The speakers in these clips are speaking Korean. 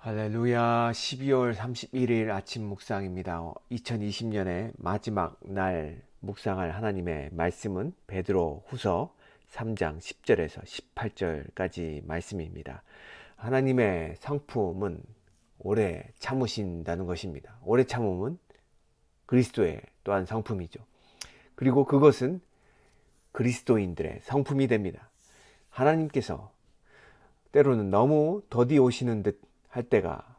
할렐루야 12월 31일 아침 묵상입니다. 2020년의 마지막 날 묵상할 하나님의 말씀은 베드로 후서 3장 10절에서 18절까지 말씀입니다. 하나님의 성품은 오래 참으신다는 것입니다. 오래 참음은 그리스도의 또한 성품이죠. 그리고 그것은 그리스도인들의 성품이 됩니다. 하나님께서 때로는 너무 더디 오시는 듯 할 때가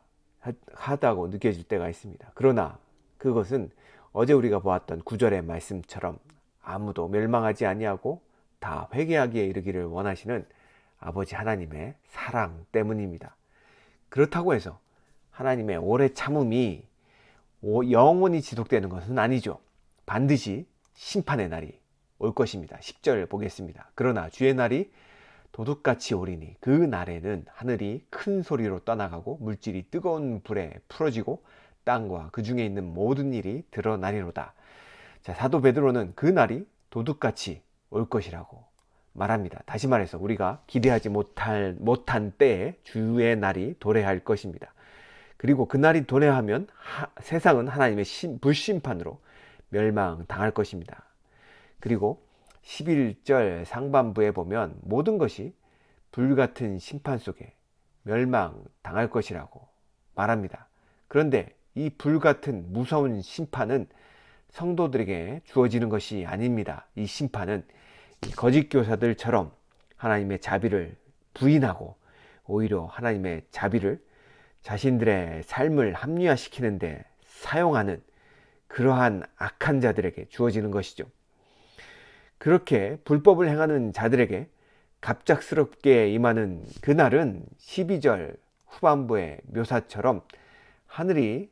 하다고 느껴질 때가 있습니다. 그러나 그것은 어제 우리가 보았던 구절의 말씀처럼 아무도 멸망하지 아니하고 다 회개하기에 이르기를 원하시는 아버지 하나님의 사랑 때문입니다. 그렇다고 해서 하나님의 오래 참음이 영원히 지속되는 것은 아니죠. 반드시 심판의 날이 올 것입니다. 10절 보겠습니다. 그러나 주의 날이 도둑같이 오리니 그 날에는 하늘이 큰 소리로 떠나가고 물질이 뜨거운 불에 풀어지고 땅과 그 중에 있는 모든 일이 드러나리로다. 자, 사도 베드로는 그 날이 도둑같이 올 것이라고 말합니다. 다시 말해서 우리가 기대하지 못할, 못한 때에 주의 날이 도래할 것입니다. 그리고 그 날이 도래하면 하, 세상은 하나님의 심, 불심판으로 멸망당할 것입니다. 그리고 11절 상반부에 보면 모든 것이 불같은 심판 속에 멸망 당할 것이라고 말합니다. 그런데 이 불같은 무서운 심판은 성도들에게 주어지는 것이 아닙니다. 이 심판은 거짓 교사들처럼 하나님의 자비를 부인하고 오히려 하나님의 자비를 자신들의 삶을 합리화시키는데 사용하는 그러한 악한 자들에게 주어지는 것이죠. 그렇게 불법을 행하는 자들에게 갑작스럽게 임하는 그날은 12절 후반부의 묘사처럼 하늘이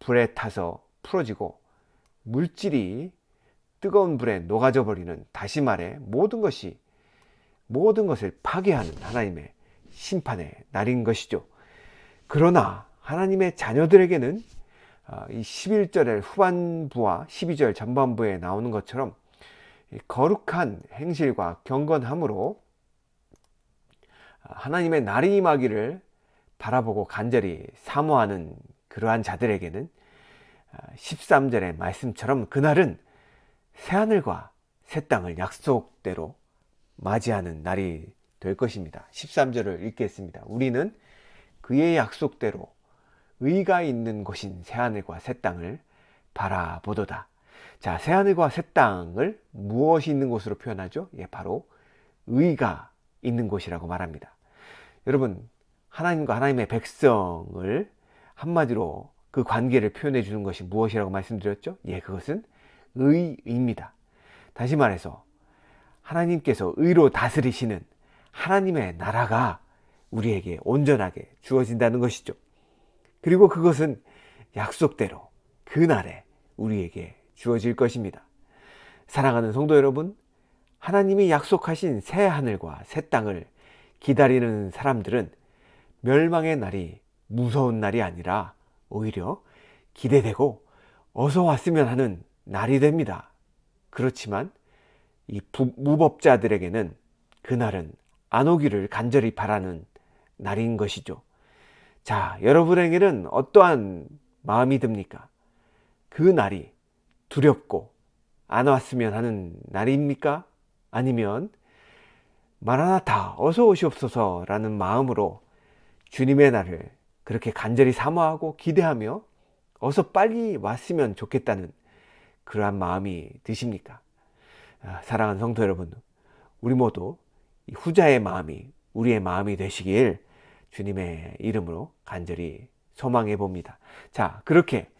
불에 타서 풀어지고 물질이 뜨거운 불에 녹아져 버리는 다시 말해 모든 것이 모든 것을 파괴하는 하나님의 심판의 날인 것이죠. 그러나 하나님의 자녀들에게는 아, 이 11절의 후반부와 12절 전반부에 나오는 것처럼 거룩한 행실과 경건함으로 하나님의 날이 임하기를 바라보고 간절히 사모하는 그러한 자들에게는 13절의 말씀처럼 그날은 새하늘과 새 땅을 약속대로 맞이하는 날이 될 것입니다. 13절을 읽겠습니다. 우리는 그의 약속대로 의가 있는 곳인 새하늘과 새 땅을 바라보도다. 자, 새 하늘과 새 땅을 무엇이 있는 곳으로 표현하죠? 예, 바로 의가 있는 곳이라고 말합니다. 여러분, 하나님과 하나님의 백성을 한마디로 그 관계를 표현해 주는 것이 무엇이라고 말씀드렸죠? 예, 그것은 의입니다. 다시 말해서 하나님께서 의로 다스리시는 하나님의 나라가 우리에게 온전하게 주어진다는 것이죠. 그리고 그것은 약속대로 그날에 우리에게 주어질 것입니다. 사랑하는 성도 여러분, 하나님이 약속하신 새 하늘과 새 땅을 기다리는 사람들은 멸망의 날이 무서운 날이 아니라 오히려 기대되고 어서 왔으면 하는 날이 됩니다. 그렇지만 이 무법자들에게는 그날은 안 오기를 간절히 바라는 날인 것이죠. 자, 여러분에게는 어떠한 마음이 듭니까? 그 날이 두렵고 안 왔으면 하는 날입니까? 아니면 마라나타 어서 오시옵소서 라는 마음으로 주님의 날을 그렇게 간절히 사모하고 기대하며 어서 빨리 왔으면 좋겠다는 그러한 마음이 드십니까? 아, 사랑하는 성도 여러분, 우리 모두 후자의 마음이 우리의 마음이 되시길 주님의 이름으로 간절히 소망해 봅니다. 자, 그렇게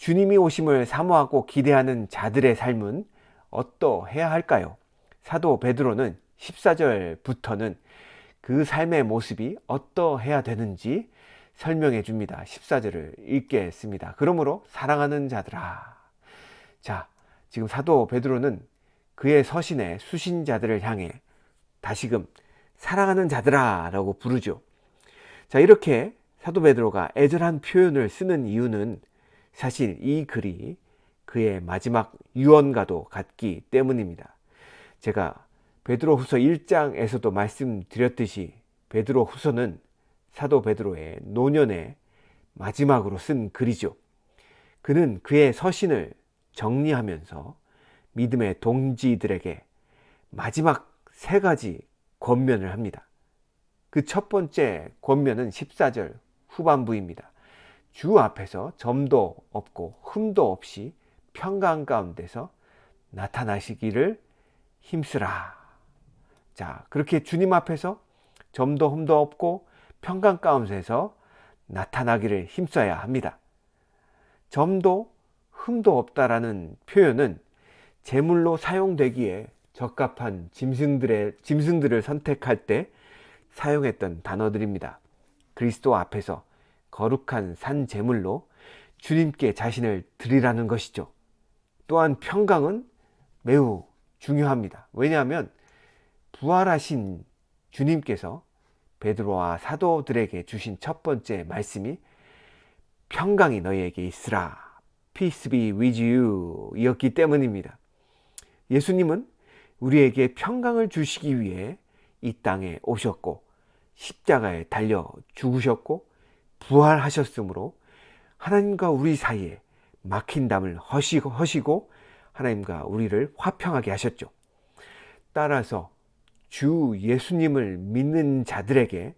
주님이 오심을 사모하고 기대하는 자들의 삶은 어떠해야 할까요? 사도 베드로는 14절부터는 그 삶의 모습이 어떠해야 되는지 설명해 줍니다. 14절을 읽겠습니다. 그러므로 사랑하는 자들아. 자, 지금 사도 베드로는 그의 서신에 수신자들을 향해 다시금 사랑하는 자들아 라고 부르죠. 자, 이렇게 사도 베드로가 애절한 표현을 쓰는 이유는 사실 이 글이 그의 마지막 유언과도 같기 때문입니다. 제가 베드로 후서 1장에서도 말씀드렸듯이 베드로 후서는 사도 베드로의 노년의 마지막으로 쓴 글이죠. 그는 그의 서신을 정리하면서 믿음의 동지들에게 마지막 세 가지 권면을 합니다. 그 첫 번째 권면은 14절 후반부입니다. 주 앞에서 점도 없고 흠도 없이 평강 가운데서 나타나시기를 힘쓰라. 자, 그렇게 주님 앞에서 점도 흠도 없고 평강 가운데서 나타나기를 힘써야 합니다. 점도 흠도 없다라는 표현은 제물로 사용되기에 적합한 짐승들의 짐승들을 선택할 때 사용했던 단어들입니다. 그리스도 앞에서 거룩한 산 제물로 주님께 자신을 드리라는 것이죠. 또한 평강은 매우 중요합니다. 왜냐하면 부활하신 주님께서 베드로와 사도들에게 주신 첫 번째 말씀이 평강이 너희에게 있으라. Peace be with you. 이었기 때문입니다. 예수님은 우리에게 평강을 주시기 위해 이 땅에 오셨고, 십자가에 달려 죽으셨고, 부활하셨으므로 하나님과 우리 사이에 막힌 담을 허시고, 허시고 하나님과 우리를 화평하게 하셨죠. 따라서 주 예수님을 믿는 자들에게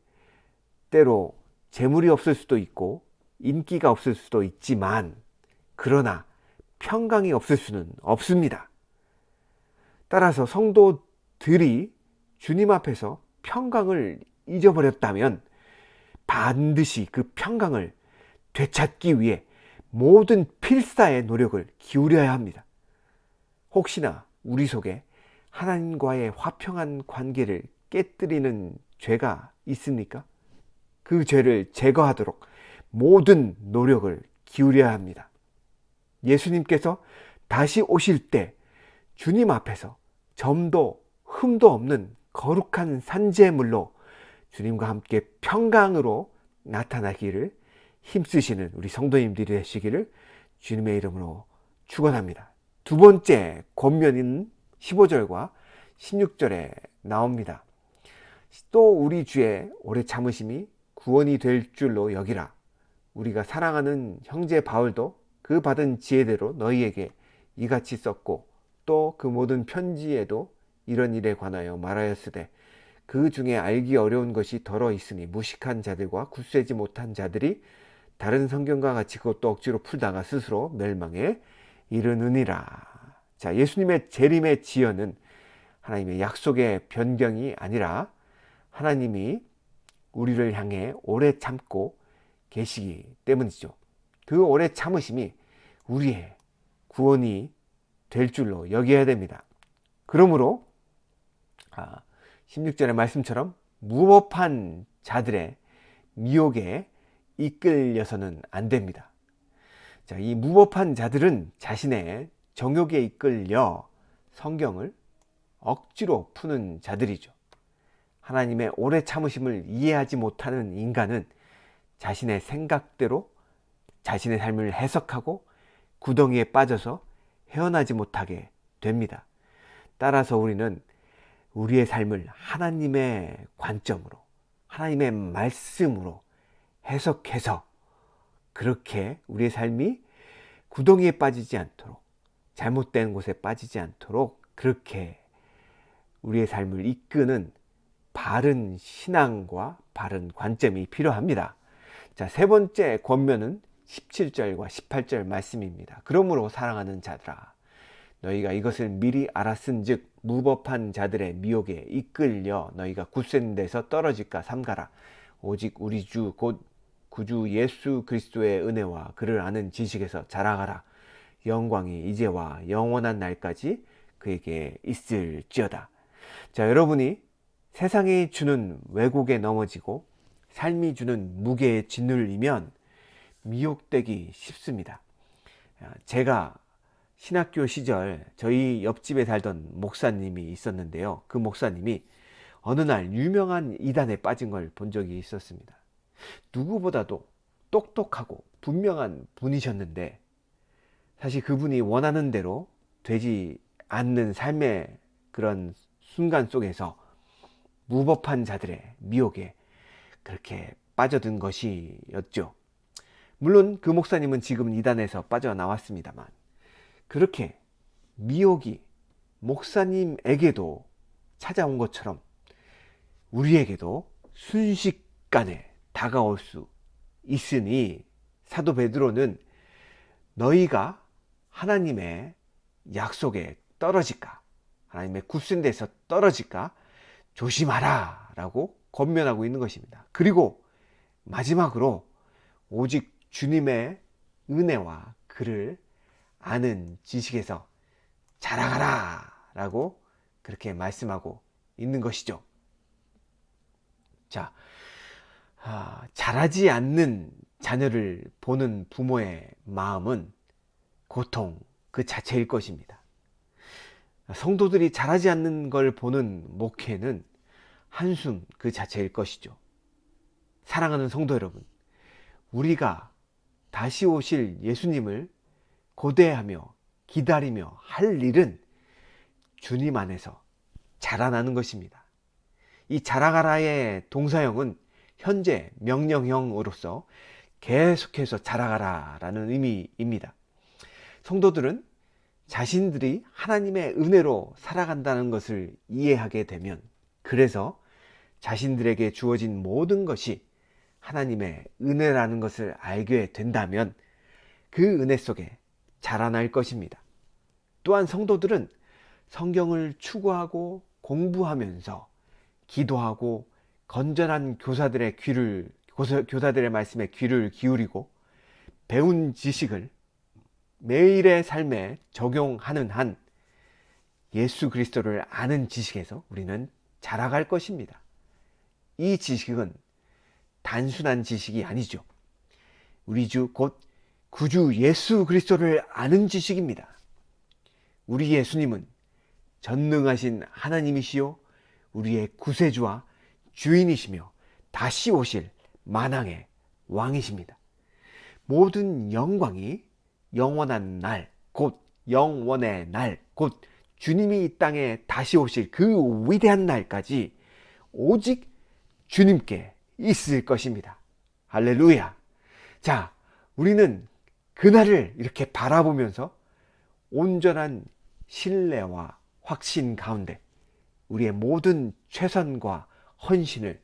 때로 재물이 없을 수도 있고 인기가 없을 수도 있지만 그러나 평강이 없을 수는 없습니다. 따라서 성도들이 주님 앞에서 평강을 잊어버렸다면 반드시 그 평강을 되찾기 위해 모든 필사의 노력을 기울여야 합니다. 혹시나 우리 속에 하나님과의 화평한 관계를 깨뜨리는 죄가 있습니까? 그 죄를 제거하도록 모든 노력을 기울여야 합니다. 예수님께서 다시 오실 때 주님 앞에서 점도 흠도 없는 거룩한 산재물로 주님과 함께 평강으로 나타나기를 힘쓰시는 우리 성도님들이 되시기를 주님의 이름으로 축원합니다. 두 번째 권면인 15절과 16절에 나옵니다. 또 우리 주의 오래 참으심이 구원이 될 줄로 여기라. 우리가 사랑하는 형제 바울도 그 받은 지혜대로 너희에게 이같이 썼고 또 그 모든 편지에도 이런 일에 관하여 말하였으되 그 중에 알기 어려운 것이 덜어 있으니 무식한 자들과 굳세지 못한 자들이 다른 성경과 같이 그것도 억지로 풀다가 스스로 멸망에 이르느니라. 자, 예수님의 재림의 지연은 하나님의 약속의 변경이 아니라 하나님이 우리를 향해 오래 참고 계시기 때문이죠. 그 오래 참으심이 우리의 구원이 될 줄로 여겨야 됩니다. 그러므로 16절의 아, 말씀처럼 무법한 자들의 미혹에 이끌려서는 안 됩니다. 자, 이 무법한 자들은 자신의 정욕에 이끌려 성경을 억지로 푸는 자들이죠. 하나님의 오래 참으심을 이해하지 못하는 인간은 자신의 생각대로 자신의 삶을 해석하고 구덩이에 빠져서 헤어나지 못하게 됩니다. 따라서 우리는 우리의 삶을 하나님의 관점으로, 하나님의 말씀으로 해석해서 그렇게 우리의 삶이 구덩이에 빠지지 않도록 잘못된 곳에 빠지지 않도록 그렇게 우리의 삶을 이끄는 바른 신앙과 바른 관점이 필요합니다. 자, 세 번째 권면은 17절과 18절 말씀입니다. 그러므로 사랑하는 자들아 너희가 이것을 미리 알았은 즉 무법한 자들의 미혹에 이끌려 너희가 굳센 데서 떨어질까 삼가라 오직 우리 주 곧 구주 예수 그리스도의 은혜와 그를 아는 지식에서 자라가라 영광이 이제와 영원한 날까지 그에게 있을지어다. 자, 여러분이 세상이 주는 왜곡에 넘어지고 삶이 주는 무게에 짓눌리면 미혹되기 쉽습니다. 제가 신학교 시절 저희 옆집에 살던 목사님이 있었는데요. 그 목사님이 어느 날 유명한 이단에 빠진 걸 본 적이 있었습니다. 누구보다도 똑똑하고 분명한 분이셨는데 사실 그분이 원하는 대로 되지 않는 삶의 그런 순간 속에서 무법한 자들의 미혹에 그렇게 빠져든 것이었죠. 물론 그 목사님은 지금 이단에서 빠져나왔습니다만 그렇게 미혹이 목사님에게도 찾아온 것처럼 우리에게도 순식간에 다가올 수 있으니 사도 베드로는 너희가 하나님의 약속에 떨어질까 하나님의 굳은 데서 떨어질까 조심하라 라고 권면하고 있는 것입니다. 그리고 마지막으로 오직 주님의 은혜와 그를 아는 지식에서 자라가라 라고 그렇게 말씀하고 있는 것이죠. 자, 아, 자라지 않는 자녀를 보는 부모의 마음은 고통 그 자체일 것입니다. 성도들이 자라지 않는 걸 보는 목회는 한숨 그 자체일 것이죠. 사랑하는 성도 여러분, 우리가 다시 오실 예수님을 고대하며 기다리며 할 일은 주님 안에서 자라나는 것입니다. 이 자라가라의 동사형은 현재 명령형으로서 계속해서 자라가라라는 의미입니다. 성도들은 자신들이 하나님의 은혜로 살아간다는 것을 이해하게 되면 그래서 자신들에게 주어진 모든 것이 하나님의 은혜라는 것을 알게 된다면 그 은혜 속에 자라날 것입니다. 또한 성도들은 성경을 추구하고 공부하면서 기도하고 건전한 교사들의 귀를 교사들의 말씀에 귀를 기울이고 배운 지식을 매일의 삶에 적용하는 한 예수 그리스도를 아는 지식에서 우리는 자라갈 것입니다. 이 지식은 단순한 지식이 아니죠. 우리 주 곧 구주 예수 그리스도를 아는 지식입니다. 우리 예수님은 전능하신 하나님이시요 우리의 구세주와 주인이시며 다시 오실 만왕의 왕이십니다. 모든 영광이 영원한 날, 곧 영원의 날, 곧 주님이 이 땅에 다시 오실 그 위대한 날까지 오직 주님께 있을 것입니다. 할렐루야. 자, 우리는 그날을 이렇게 바라보면서 온전한 신뢰와 확신 가운데 우리의 모든 최선과 헌신을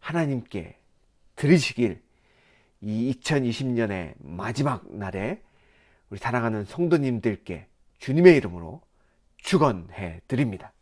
하나님께 드리시길 이 2020년의 마지막 날에 우리 사랑하는 성도님들께 주님의 이름으로 축원해 드립니다.